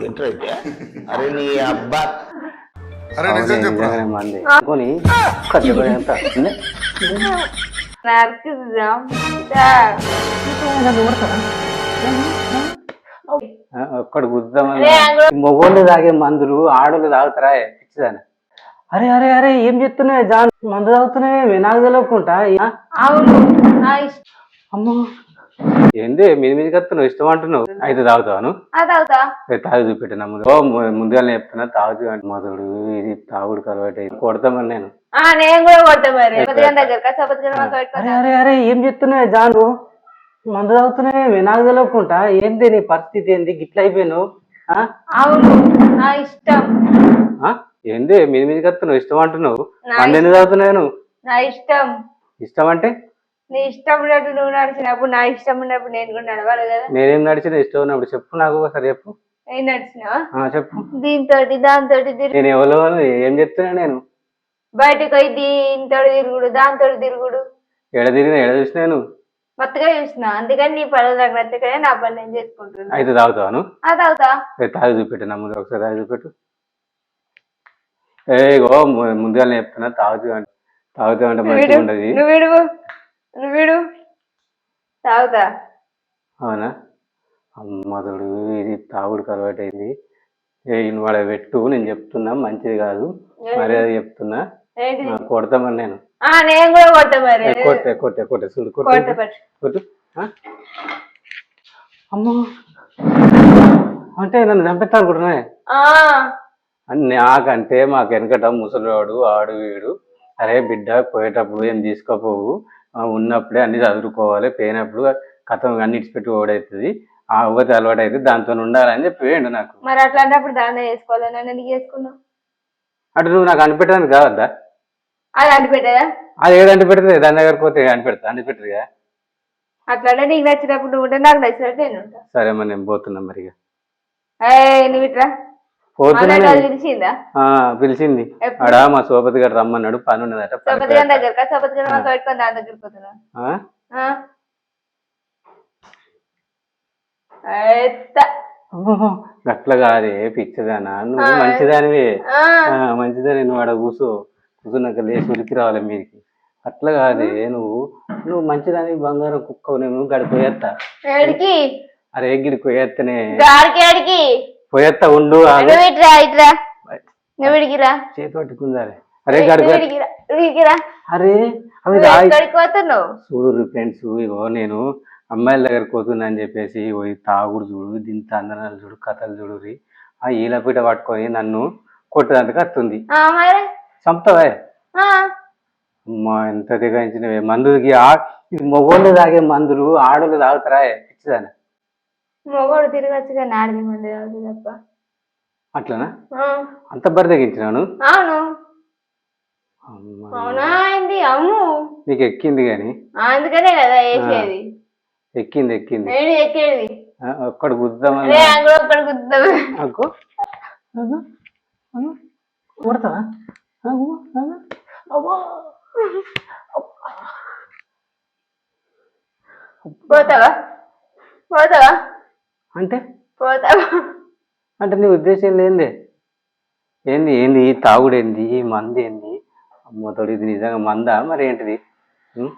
ఏంట్రా అయితే. అరే నీ అబ్బా. అరే నిజం చెప్పు నిజంగానే మంది. కొని ఖర్చు ఎంత నరుకుదాం ఒక్కడు గుద్దామని మొగోళ్ళు తాగే మందులు ఆడోళ్ళు తాగుతారా పిచ్చిదాని. అరే అరే అరే ఏం చెప్తున్నాయి జాన్? మందు తాగుతున్నావే నాకు తెలియకుండా ఇష్టం. అమ్మో. ఏంది మీద మీదకి వస్తున్నావు ఇష్టం అంటున్నావు. అయితే తాగుతావాను తాగి చూపెట్టిన ముందు? ఓ ము- ముందుగానే చెప్తున్నా తాగుతూ అంటే మొదడు ఇది తాగుడు కలవాటు. కొడతామని నేను. అరే అరే ఏం చెప్తున్నావు జాను? మందు తాగుతున్నావే నాకు తెలియకుండా ఏంది నీ పరిస్థితి ఏంది? గిట్ల అయిపోయాను ఆ? అవును నా ఇష్టం. ఆ? ఏంది మీద మీదకి వస్తున్నావు ఇష్టం అంటున్నావు. మంది ఎందుకు తాగుతున్నాను నా ఇష్టం. ఇష్టం అంటే? నీ ఇష్టం ఉన్నట్టు నువ్వు నడిచినప్పుడు నా ఇష్టం ఉన్నప్పుడు నేను కూడా నడవాలి కదా. నేనేం నడిచిన ఇష్టం ఉన్నప్పుడు చెప్పు నాకు ఒకసారి చెప్పు. నేను నడిచినావా? ఆ, చెప్పు. దీంతో దాంతో నేను ఎవరో ఏం చెప్తున్నా నేను? బయటకు పోయి దీంతో తిరుగుడు దాంతో తిరుగుడు. ఎడ తిరిగిన ఎడ చూసినాను కొత్తగా చూసిన. అందుకని నీ పనులు నాకు నచ్చకనే నా పని నేను చేసుకుంటున్నా. అయితే అది అవుతా ఏ, తాగి చూపెట్టు నా ముందు ఒకసారి తాగి చూపెట్టు. ఏ గో ముందుగానే చెప్తున్నా తాగుతూ అంటే తాగుతూ అంటే మంచిగా ఉండదు. నువ్వు విడు. తాగుతా. అవునా? అమ్మదుడు ఇది తాగుడు అలవాటు అయింది వాడ పెట్టు నేను చెప్తున్నా మంచిది కాదు. మర్యాద చెప్తున్నా. ఏంటిది ఆ, కొడతామని నేను. ఆ నేను కూడా కొడతా మరి. ఏ, కొట్టే కొట్టే కొట్టే చూడు కొట్టు. పట్టు. కొట్టు. ఆ? అమ్మో. అంటే నన్ను చంపెత్తా అనుకుంటున్నా ఆ, అని నాకంటే మాకు వెనకట ముసలివాడు ఆడు వీడు. అరే బిడ్డ పోయేటప్పుడు ఏం తీసుకోపోవు. ఉన్నప్పుడే అన్ని చదువుకోవాలి పోయినప్పుడు కథం అన్ని ఇడిచిపెట్టి ఓడవుతుంది ఆ అవ్వతి అలవాటు అయితే దాంతో ఉండాలని చెప్పి వేయండు నాకు. మరి అట్లాంటప్పుడు దాన్ని వేసుకోవాలి నన్ను ఎందుకు చేసుకున్నావు? అటు నువ్వు నాకు అనిపెట్టడానికి కావద్దా? అది అనిపెట్టదా? అది ఏడు అంటిపెడుతుంది దాని దగ్గర పోతే అనిపెడతా? అనిపెట్టదు కదా అట్లాంటే నీకు నచ్చినప్పుడు నువ్వు ఉంటే నాకు నచ్చినట్టు నేను ఉంటా. సరే మరి నేను పోతున్నా మరి ఇక. ఏయ్, నువ్వు ఇట్లా పిలిచింది? ఆడ మా సోపతి గారు రమ్మన్నాడు పని ఉన్నదట గట్ల కాదే పిచ్చదానా. నువ్వు. మంచిదానివే. మంచిదని నువ్వు ఆడ కూర్చో కూర్చున్నాక లేచి ఉరికి రావాలి మీరికి అట్లా కాదే నువ్వు. నువ్వు మంచిదాని బంగారం కుక్క నేను గడి పోయేస్తా ఏడికి? అరే గిడి పోయేస్తా ఉండు ఆగు. నువ్వు ఇట్రా ఇట్రా. నువ్వు ఇడికిరా చేతి పట్టుకుందారే అరే అరే అవి చూడు ఫ్రెండ్స్ ఇగో నేను అమ్మాయిల దగ్గరికి పోతున్నా అని చెప్పేసి ఈ తాగుడు చూడు దీని తందనాలు చూడు కథలు చూడు ఆ ఈలపీట పట్టుకొని నన్ను ఆ, మరి? చంపుతావే? అమ్మా ఎంత తెగించినవే మందుకి మొగోళ్ళు తాగే మందులు ఆడోళ్ళు తాగుతారా? పిచ్చిదాని. మొగోడు తిరగచ్చు కానీ ఆడది మంది కాదు తప్ప అట్లనా? ఆ, అంత బరి తెగించినాను? అవును. అమ్మా. అవునా? అయింది అమ్ము. నీకు ఎక్కింది కానీ? ఆ, అందుకనే కదా వేసేది ఎక్కింది. ఎక్కింది నేను ఎక్కేది. ఆ, ఒక్కడు గుద్దామని అరే అంగుడు ఒక్కడు గుద్దాం. కొడతావా? అబ్బో. పోతావా? పోతావా? అంటే? పోతావా? అంటే నీ ఉద్దేశం ఏంది? ఏంది ఏంది ఈ తాగుడు ఏంది ఈ మంది ఏంది? అమ్మతోడు ఇది నిజంగా మందా? మరి ఏంటిది? ఉం?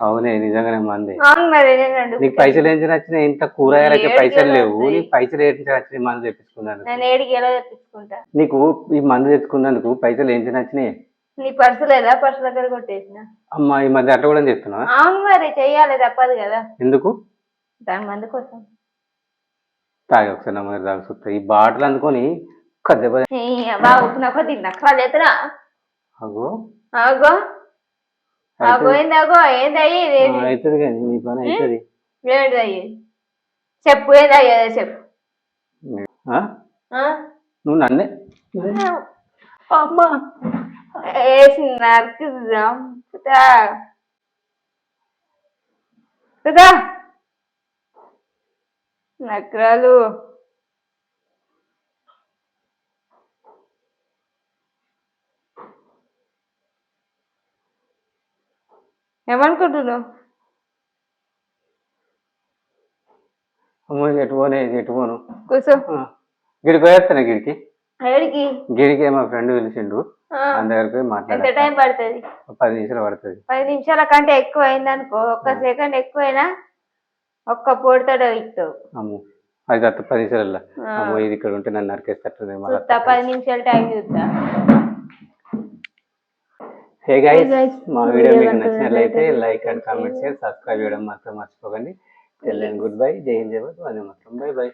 అవునే నిజంగానే మందే. అవును మరి నేను అడుగు- నీకు పైసలు ఏం నచ్చినాయి ఇంత కూరగాయలకి పైసలు లేవు? నీకు పైసలు ఏంటి నచ్చినాయి మందు తెప్పించుకున్నాను నేను ఏడికి ఎలా తెప్పించుకుంటా? నీకు ఈ మందు తెచ్చుకున్నందుకు పైసలు ఏంటి నచ్చినాయి నీ పర్సు లేదా? పర్సు దగ్గర కొట్టేసిన. అమ్మా ఈ మధ్య అట్లా కూడా చెప్తున్నా అవును మరి చెయ్యాలి తప్పదు కదా. ఎందుకు? దాని మంది కోసం. తాగి ఒకసారి నా దగ్గర తాగి చూస్తా. ఈ బాటలు అందుకొని ఒక్క దెబ్బ బాగా అగో. ఆగో ఆగో ఏంది ఆగో ఏంది అయ్యేది అవుతుంది కానీ నీ పని అవుతుంది ఏంటి అయ్యేది చెప్పు ఏంది అయ్యేది చెప్పు? నువ్వు నన్నే? అమ్మా. వేసి నరుకుదాం కుదా కుదా నక్రాలు ఏమనుకుంటున్నావు? అమ్మో ఎటు పోనే ఎటు పోను? కూర్చో. గిడికి పోయేస్తాను గిడికి? ఏడికి? గిడికి మా ఫ్రెండ్ పిలిచిండు. దగ్గరికి పోయి ఎంత మాట్లాడాలి టైం పడుతుంది? పది నిమిషాలు పడుతుంది. పది నిమిషాల కంటే ఎక్కువ అయిందనుకో ఒక్క సెకండ్ ఎక్కువైనా ఒక్క పొడితోడ ఇస్తావు. అమ్మో అది అత్త పది నిమిషాలు ఆ. అమ్మో ఇది ఇక్కడ ఉంటే నన్ను నరికేస్తట్టుంది చూస్తా పది నిమిషాలు టైం చూస్తా. హే గైస్ మా వీడియో మీకు నచ్చినట్లయితే లైక్ అండ్ కామెంట్ చేయండి. షేర్ సబ్స్క్రైబ్ చేయడం మాత్రం మర్చిపోకండి. చెల్లెని గుడ్ బై జై హింద్ జై వందే మాత్రం. By by